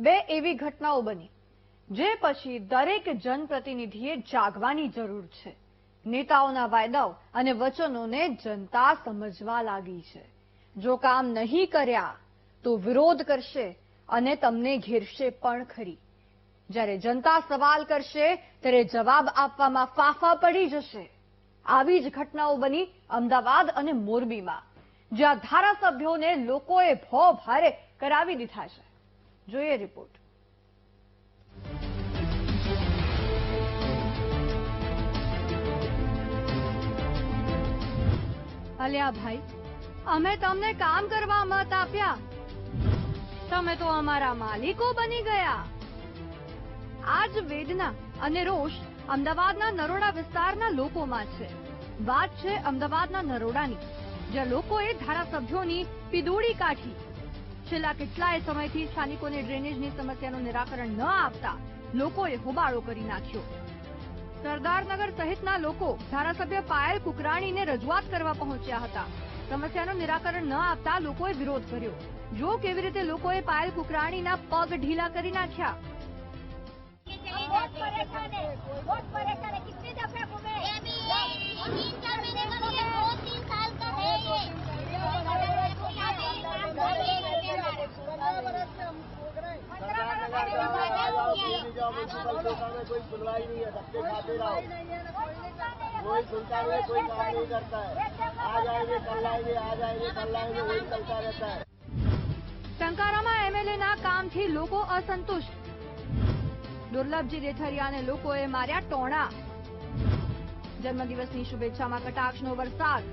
બે એવી ઘટનાઓ બની, જે પછી દરેક જનપ્રતિનિધિએ જાગવાની જરૂર છે. નેતાઓના વાયદાઓ અને વચનોને જનતા સમજવા લાગી છે. જો કામ નહીં કર્યા, તો વિરોધ કરશે અને તમને ઘેરશે પણ ખરી. જ્યારે જનતા સવાલ કરશે, ત્યારે જવાબ આપવામાં ફાફા પડી જશે. આવી જ ઘટનાઓ બની અમદાવાદ અને મોરબીમાં, જ્યાં ધારાસભ્યોને લોકોએ ભો ભારે કરાવી દીધા છે. જોઈએ રિપોર્ટ. અલ્યા અમે તમને કામ કરવા મત આપ્યા. તમે તો અમારા માલિકો બની ગયા. આજ વેદના અને રોષ અમદાવાદના નરોડા વિસ્તારના લોકોમાં છે. વાત છે અમદાવાદના નરોડાની, જ્યાં લોકોએ ધારાસભ્યોની પીદોડી કાઢી. છેલ્લા કેટલાય સમયથી સ્થાનિકોને ડ્રેનેજની સમસ્યાનું નિરાકરણ ન આપતા લોકોએ હોબાળો કરી નાખ્યો. સરદારનગર સહિતના લોકો ધારાસભ્ય પાયલ કુકરાણીને રજૂઆત કરવા પહોંચ્યા હતા. સમસ્યાનું નિરાકરણ ન આપતા લોકોએ વિરોધ કર્યો. જો કેવી રીતે લોકોએ પાયલ કુકરાણીના પગ ઢીલા કરી નાખ્યા? कोई सुनवाई नहीं है सबके खाते रहो कोई सुनता नहीं कोई काम नहीं करता है आ जाएंगे कल आएंगे आ जाएंगे कल आएंगे वही चलता रहता है ટંકારામાં એમએલએના કામથી લોકો અસંતુષ્ટ દુર્લભજી દેથરિયાને લોકોએ માર્યા ટોણા જન્મદિવસની શુભેચ્છામાં કટાક્ષનો વરસાદ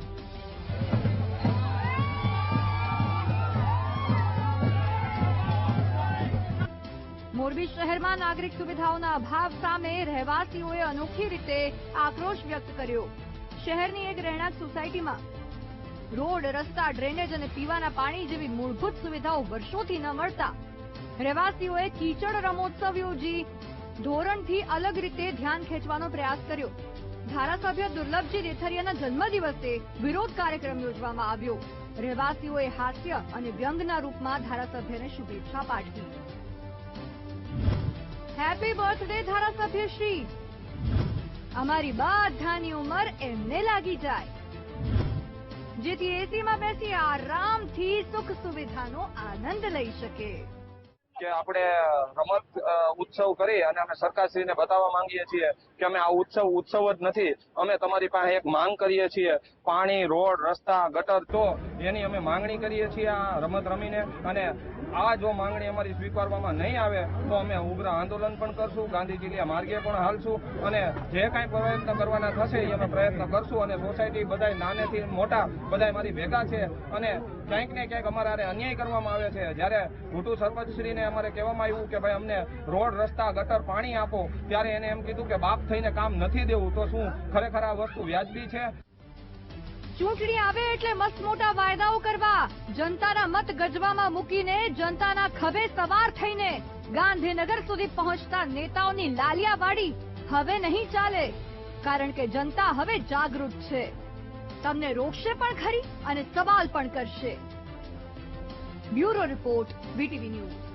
મોરબી શહેરમાં નાગરિક સુવિધાઓના અભાવ સામે રહેવાસીઓએ અનોખી રીતે આક્રોશ વ્યક્ત કર્યો. શહેરની એક રહેણાંક સોસાયટીમાં રોડ, રસ્તા, ડ્રેનેજ અને પીવાના પાણી જેવી મૂળભૂત સુવિધાઓ વર્ષોથી ન મળતા. રહેવાસીઓએ કીચડ રમોત્સવ યોજી ધોરણથી અલગ રીતે ધ્યાન ખેંચવાનો પ્રયાસ કર્યો. ધારાસભ્ય દુર્લભજી દેથરિયાના જન્મદિવસે વિરોધ કાર્યક્રમ યોજવામાં આવ્યો. રહેવાસીઓએ હાસ્ય અને વ્યંગના રૂપમાં ધારાસભ્યને શુભેચ્છા પાઠવી. હેપી બર્થડે ધારાસભ્ય શ્રી. અમારી બધાની ઉંમર એમને લાગી જાય. જેથી એસીમાં બેસી આરામથી સુખ સુવિધાનો આનંદ લઈ શકે કે આપણે રમત ઉત્સવ કરી અને અમે સરકારશ્રીને બતાવવા માંગીએ છીએ કે અમે આ ઉત્સવ ઉત્સવ જ નથી. અમે તમારી પાસે એક માંગ કરીએ છીએ. પાણી, રોડ, રસ્તા, ગટર, તો એની અમે માંગણી કરીએ છીએ આ રમત રમીને. અને આ જો માંગણી અમારી સ્વીકારવામાં નહીં આવે, તો અમે ઉગ્ર આંદોલન પણ કરશું, ગાંધીજીના માર્ગે પણ હાલશું. અને જે કાંઈ પ્રયત્ન કરવાના થશે એ અમે પ્રયત્ન કરશું. અને સોસાયટી બધાય નાનેથી મોટા બધા મારી ભેગા છે. અને ક્યાંક ને ક્યાંક અમારા અન્યાય કરવામાં આવે છે. જ્યારે ભૂટુ સરપંચશ્રીને અમારે કહેવામાં આવ્યું કે ભાઈ અમને રોડ, રસ્તા, ગટર પાણી આપો. ત્યારે એને એમ કીધું કે બાપ થઈને કામ નથી દેવું, તો શું? ખરેખર આ વસ્તુ વ્યાજબી છે? ચૂંટણી આવે એટલે મસ્ત મોટા વાયદાઓ કરવા. જનતાના મત ગજવામાં મૂકીને જનતાના ખભે સવાર થઈને ગાંધીનગર સુધી પહોંચતા નેતાઓની લાલિયાવાડી હવે નહીં ચાલે, કારણ કે જનતા હવે જાગૃત છે. તમને રોકશે પણ ખરી અને સવાલ પણ કરશે. Bureau report, VTV news.